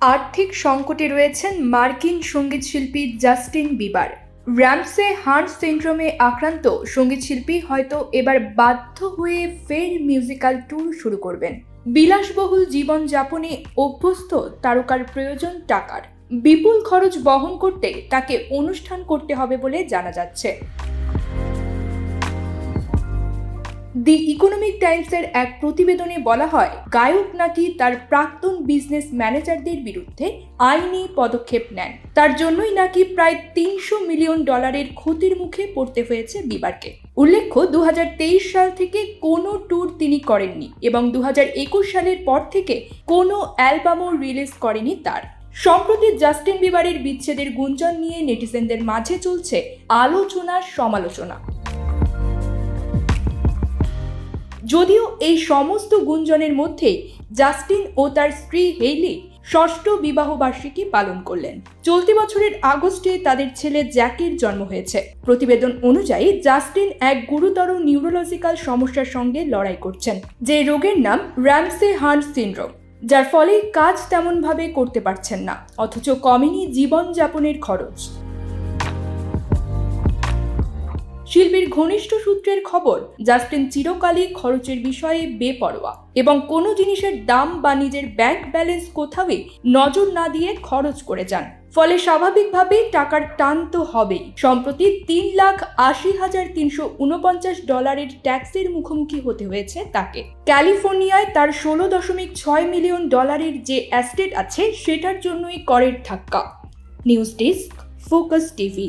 আর্থিক সংকটে রয়েছেন মার্কিন সঙ্গীতশিল্পী জাস্টিন বিবার। র্যামসে হার্ট সিন্ড্রোমে আক্রান্ত সঙ্গীতশিল্পী হয়তো এবার বাধ্য হয়ে ফের মিউজিক্যাল ট্যুর শুরু করবেন। বিলাসবহুল জীবনযাপনে অভ্যস্ত তারকার প্রয়োজন টাকার। বিপুল খরচ বহন করতে তাকে অনুষ্ঠান করতে হবে বলে জানা যাচ্ছে। দি ইকোনমিক টাইমসের এক প্রতিবেদনে বলা হয়, গায়ক নাকি তার প্রাক্তন বিজনেস ম্যানেজারদের বিরুদ্ধে আইনি পদক্ষেপ নেন। তার জন্যই নাকি প্রায় তিনশো মিলিয়ন ডলারের ক্ষতির মুখে পড়তে হয়েছে বিবারকে। উল্লেখ্য দু হাজার তেইশ সাল থেকে কোনো ট্যুর তিনি করেননি এবং দু হাজার একুশ সালের পর থেকে কোনো অ্যালবামও রিলিজ করেনি তার। সম্প্রতি জাস্টিন বিবারের বিচ্ছেদের গুঞ্জন নিয়ে নেটিজেনদের মাঝে চলছে আলোচনা সমালোচনা। যদিও এই সমস্ত গুঞ্জনের মধ্যে জাস্টিন ও তার স্ত্রী হেইলি ষষ্ঠ বিবাহ বার্ষিকী পালন করলেন। চলতি বছরের আগস্টে তাদের ছেলে জ্যাকের জন্ম হয়েছে। প্রতিবেদন অনুযায়ী জাস্টিন এক গুরুতর নিউরোলজিক্যাল সমস্যার সঙ্গে লড়াই করছেন, যে রোগের নাম র্যামসে হার্ট সিনড্রোম, যার ফলে কাজ তেমনভাবে করতে পারছেন না, অথচ কমেনি জীবনযাপনের খরচ। শিল্পীর ঘনিষ্ঠ সূত্রের খবর, জাস্টিন চিরকালই খরচের বিষয়ে বেপরোয়া এবং কোনো জিনিসের দাম বা নিজের ব্যাংক ব্যালেন্স কোথাওই নজর না দিয়ে খরচ করে যান। ফলে স্বাভাবিকভাবেই টাকার টান তো হবেই। সম্প্রতি তিন লাখ আশি হাজার তিনশো উনপঞ্চাশ ডলারের ট্যাক্সের মুখোমুখি হতে হয়েছে তাকে। ক্যালিফোর্নিয়ায় তার ষোলো দশমিক ছয় মিলিয়ন ডলারের যে অ্যাস্টেট আছে, সেটার জন্যই করের ধাক্কা। News desk, focus TV.